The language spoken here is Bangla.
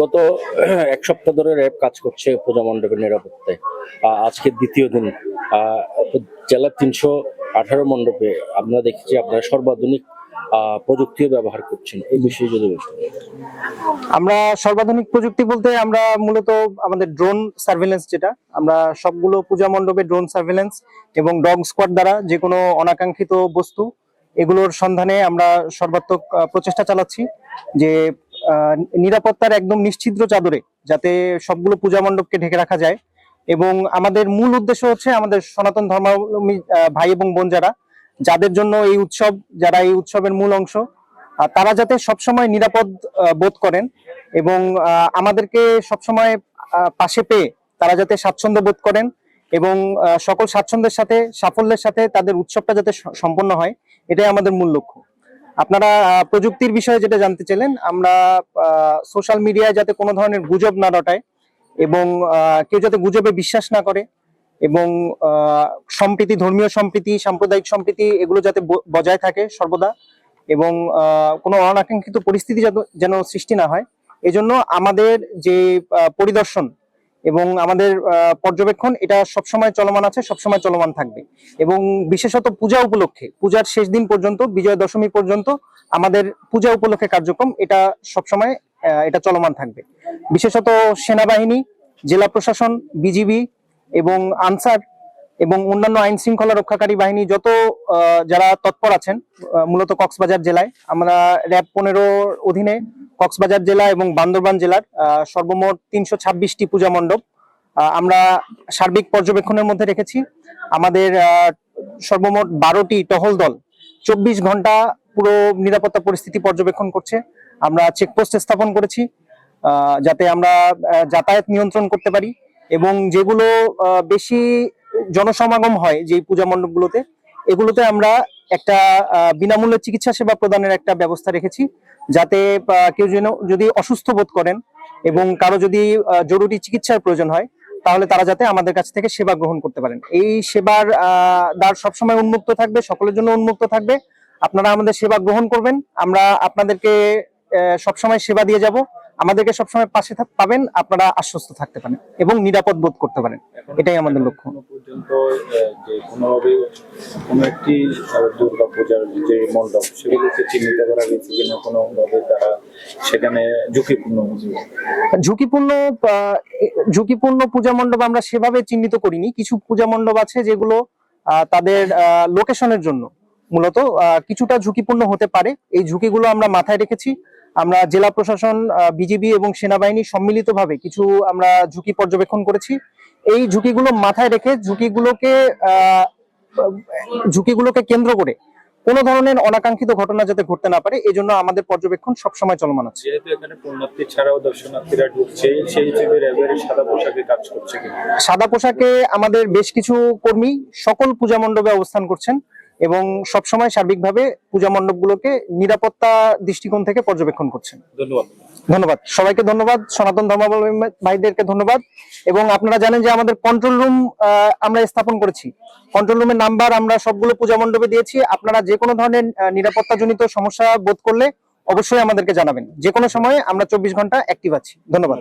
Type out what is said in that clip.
গত এক সপ্তাহ ধরে র্যাব কাজ করছে পূজা মণ্ডপের নিরাপত্তায়। আজকে দ্বিতীয় দিন। জেলার তিনশো আঠারো মণ্ডপে আমরা দেখেছি, আপনারা সর্বাধুনিক প্রযুক্তিও ব্যবহার করছেন, এই বিষয়ে যদি আমরা সর্বাধুনিক প্রযুক্তি বলতে আমরা মূলত আমাদের ড্রোন সার্ভেলেন্স যেটা, আমরা সবগুলো পূজা মণ্ডপে ড্রোন সার্ভেলেন্স এবং ডগ স্কোয়াড দ্বারা যে কোনো অনাকাঙ্ক্ষিত বস্তু, এগুলোর সন্ধানে আমরা সর্বাত্মক প্রচেষ্টা চালাচ্ছি যে নিরাপত্তার একদম নিশ্চিদ্র চাদরে যাতে সবগুলো পূজা মণ্ডপকে ঢেকে রাখা যায় এবং আমাদের মূল উদ্দেশ্য হচ্ছে আমাদের সনাতন ধর্মাবলম্বী ভাই এবং বোন যারা যাদের জন্য এই উৎসব, যারা এই উৎসবের মূল অংশ তারা যাতে সবসময় নিরাপদ বোধ করেন এবং আমাদেরকে সবসময় পাশে পেয়ে তারা যাতে স্বাচ্ছন্দ্য বোধ করেন এবং সকল স্বাচ্ছন্দ্যের সাথে, সাফল্যের সাথে তাদের উৎসবটা যাতে সম্পন্ন হয়, এটাই আমাদের মূল লক্ষ্য। আপনারা প্রযুক্তির বিষয়ে যেটা জানতে চাইলেন, আমরা সোশ্যাল মিডিয়ায় যাতে কোনো ধরনের গুজব না রটায় এবং কেউ যাতে গুজবে বিশ্বাস না করে এবং সম্প্রীতি, ধর্মীয় সম্প্রীতি, সাম্প্রদায়িক সম্প্রীতি, এগুলো যাতে বজায় থাকে সর্বদা এবং কোনো অনাকাঙ্ক্ষিত পরিস্থিতি যেন সৃষ্টি না হয়। এজন্য আমাদের যে পরিদর্শন এবং আমাদের পর্যবেক্ষণ, এটা সবসময় চলমান আছে, সবসময় চলমান থাকবে। এবং বিশেষত পূজা উপলক্ষে, পূজার শেষ দিন পর্যন্ত বিজয়া দশমী পর্যন্ত আমাদের পূজা উপলক্ষে কার্যক্রম, এটা সবসময় এটা চলমান থাকবে। বিশেষত সেনাবাহিনী, জেলা প্রশাসন, বিজিবি এবং আনসার এবং অন্যান্য আইন শৃঙ্খলা রক্ষাকারী বাহিনী যত যারা তৎপর আছেন মূলত কক্সবাজার জেলায়, আমরা র্যাব পনেরোর অধীনে কক্সবাজার জেলা এবং বান্দরবান জেলার সর্বমোট তিনশো ছাব্বিশটি পূজা মণ্ডপ আমরা সার্বিক পর্যবেক্ষণের মধ্যে রেখেছি। আমাদের সর্বমোট বারোটি টহল দল চব্বিশ ঘণ্টা পুরো নিরাপত্তা পরিস্থিতি পর্যবেক্ষণ করছে। আমরা চেকপোস্ট স্থাপন করেছি যাতে আমরা যাতায়াত নিয়ন্ত্রণ করতে পারি। এবং যেগুলো বেশি জনসমাগম হয় যে পূজা মণ্ডপগুলোতে, এগুলোতে আমরা একটা বিনামূল্যে চিকিৎসা সেবা প্রদানের একটা ব্যবস্থা রেখেছি যাতে কেউ যেন যদি অসুস্থ বোধ করেন এবং কারও যদি জরুরি চিকিৎসার প্রয়োজন হয়, তাহলে তারা যাতে আমাদের কাছ থেকে সেবা গ্রহণ করতে পারেন। এই সেবার দ্বার সবসময় উন্মুক্ত থাকবে, সকলের জন্য উন্মুক্ত থাকবে। আপনারা আমাদের সেবা গ্রহণ করবেন। আমরা আপনাদেরকে সবসময় সেবা দিয়ে যাব। আমাদেরকে সবসময় পাশে থাক- পাবেন আপনারা আশ্বস্ত থাকতে পারেন এবং নিরাপদ বোধ করতে পারেন। এটাই আমাদের লক্ষ্য। পর্যন্ত যে কোনোভাবে কোনো একটি দুর্গা পূজার যে মণ্ডপ সেগুলোকে চিহ্নিত করা গেছে কিনা কোনোভাবে তারা সেখানে ঝুঁকিপূর্ণ ঝুঁকিপূর্ণ ঝুঁকিপূর্ণ পূজা মণ্ডপ আমরা সেভাবে চিহ্নিত করিনি। কিছু পূজা মণ্ডপ আছে যেগুলো তাদের লোকেশনের জন্য মূলত কিছুটা ঝুঁকিপূর্ণ হতে পারে। এই ঝুঁকিগুলো আমরা মাথায় রেখেছি। আমরা জেলা প্রশাসন বিজিবি এবং সেনাবাহিনী সম্মিলিতভাবে কিছু আমরা ঝুঁকি পর্যবেক্ষণ করেছি। এই ঝুঁকিগুলো মাথায় রেখে ঝুঁকিগুলোকে ঝুঁকিগুলোকে কেন্দ্র করে কোনো ধরনের অনাকাঙ্ক্ষিত ঘটনা যাতে ঘটতে না পারে এই জন্য আমাদের পর্যবেক্ষণ সবসময় চলমান আছে। যেহেতু এখানে পুণ্যার্থী ছাড়াও দর্শনার্থীরা ঢুকছে সেই হিসেবে র্যাবের সাদা পোশাকে কাজ করছে সাদা পোশাকে আমাদের বেশ কিছু কর্মী সকল পূজা মণ্ডপে অবস্থান করছেন। এবং সবসময় সার্বিকভাবে পূজা মণ্ডপগুলোকে নিরাপত্তা দৃষ্টিকোণ থেকে পর্যবেক্ষণ করছেন। ধন্যবাদ। ধন্যবাদ। সবাইকে ধন্যবাদ। সনাতন ধর্মাবলম্বী ভাইদেরকে ধন্যবাদ। এবং আপনারা জানেন যে আমাদের কন্ট্রোল রুম আমরা স্থাপন করেছি। কন্ট্রোল রুমের নাম্বার আমরা সবগুলো পূজা মণ্ডপে দিয়েছি। আপনারা যে কোনো ধরনের নিরাপত্তাজনিত সমস্যা বোধ করলে অবশ্যই আমাদেরকে জানাবেন। যে কোনো সময়ে আমরা চব্বিশ ঘণ্টা অ্যাক্টিভ আছি। ধন্যবাদ।